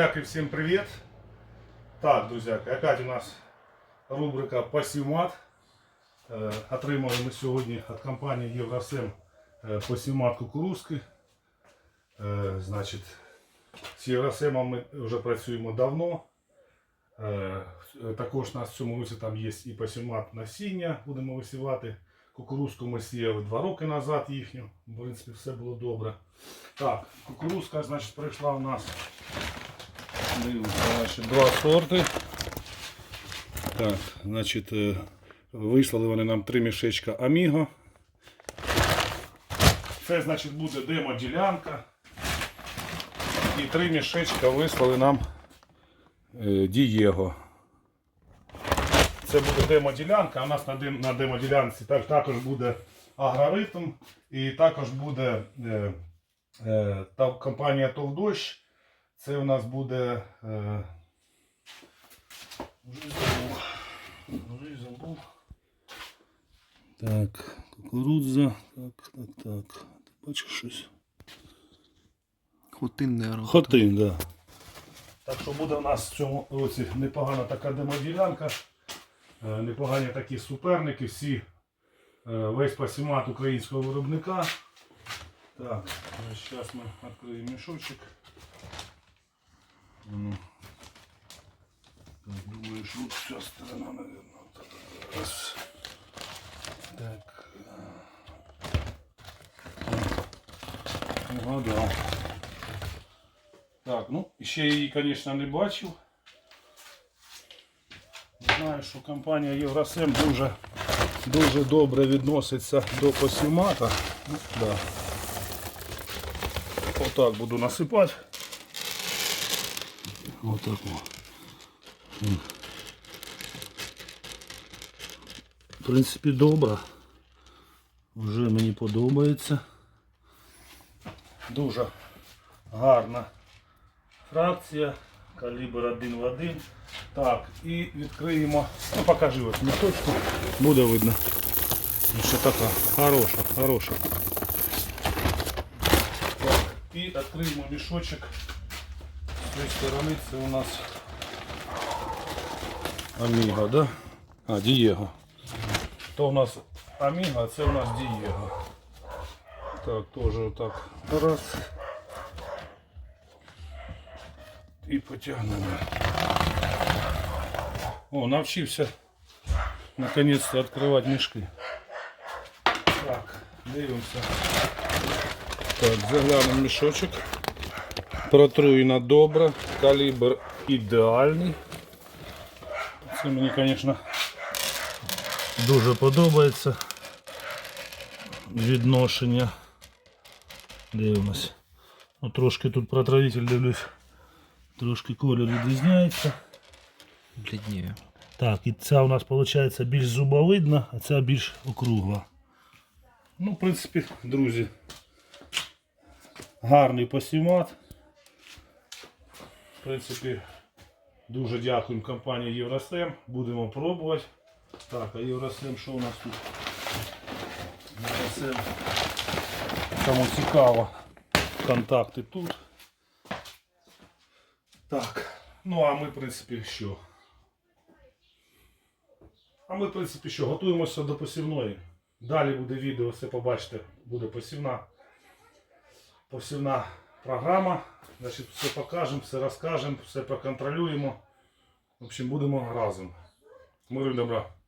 Друзьяки, всем привет! Так, друзяки, опять у нас рубрика Посівмат. Е, Отримали ми сьогодні від компанії Євросем е, посівмат кукурузки. Е, Значить, з Євросемом ми вже працюємо давно. Також у нас в цьому році там є і посівмат насіння, будемо висівати. Кукурузку ми сіяли два роки назад їхню. В принципі, все було добре. Так, кукурузка, значить, прийшла у нас Дивимося, два сорти. Так, значить, е, вислали вони нам три мішечка Аміго. Це, значить, буде демо-ділянка. І три мішечка вислали нам е, Дієго. Це буде демо-ділянка, а у нас на, демо-ділянці також буде агроритм і також буде е, компанія Товдощ. Це у нас буде. Е, вже забув. Вже забув. Так, кукурудза. Так, так, так. Ти бачиш щось? Хотин не робота. Хотин, так. Да. Так що буде у нас в цьому році непогана така демоділянка. Е, Непогані такі суперники, всі е, весь пасімат українського виробника. Так, зараз ми відкриємо мішочок. Ну. Так, думаю, що ця сторона, наверное, вот раз. Так. Угадав. Так, ну, ще її, звісно, не бачив. Знаю, що компанія Євросем дуже, дуже добре відноситься до посімата. Ну, да. Отак буду насипати. Отак. о. М. В принципі, добре. Вже мені подобається. Дуже гарна фракція. Калібр 1 в 1. Так, і відкриємо. Ну, покажи ось мішочку. Буде видно. Ну, Що така хороша, хороша. Так, і відкриємо мішочок. З цієї сторони це у нас Аміга, да? А, Дієго. То у нас Аміга, а це у нас Дієго. Так, теж отак. Раз. І потягнемо. О, навчився наконец-то відкривати мішки. Так, дивимося. Так, заглянемо мішочок. Протруєна добре. Калібр ідеальний. Це мені, звісно, дуже подобається. Відношення. Дивимось. Ну, трошки тут протравитель дивлюсь. Трошки колір відрізняється. Блідніє. Так, і ця у нас виходить більш зубовидна, а ця більш округла. Ну, в принципі, друзі, гарний посімат. В принципі, дуже дякуємо компанії Євросем. Будемо пробувати. Так, а Євросем, що у нас тут? Євросем. Кому цікаво, контакти тут. Так, ну а ми, в принципі, що? А ми, в принципі, що, готуємося до посівної. Далі буде відео, все побачите, буде посівна. Посівна програма. Значить, все покажемо, все розкажемо, все проконтролюємо. В общем, будемо разом. Миру добра.